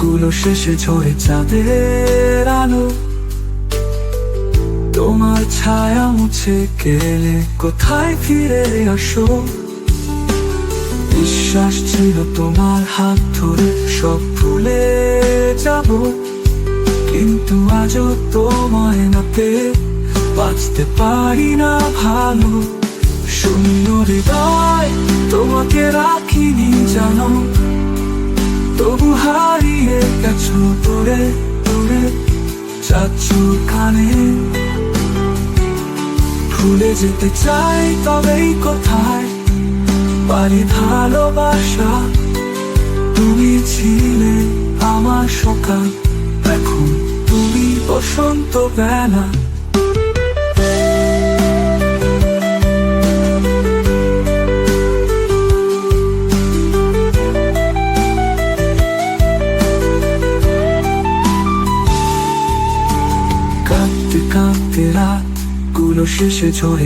গুলো শেষে ঝরে চাঁদের আলো। তোমার ছায়া মুছে গেলে কোথায় ফিরে আসো? বিশ্বাস ছিল তোমার হাত ধরে সব ভুলে যাব। কিন্তু আজও তোমায় না বাঁচতে পারি না ভালো। শূন্য হৃদয় তবু হারিয়ে গেছো দূরে দূরে যাচ্ছ কানে ভুলে যেতে চাই তবেই কোথায়, পারি ভালোবাসা। তুমি ছিলে আমার সকাল, এখন তুমি বসন্ত বেলা। কাঁদতে কাঁদতে রাতগুলো শেষে ঝরে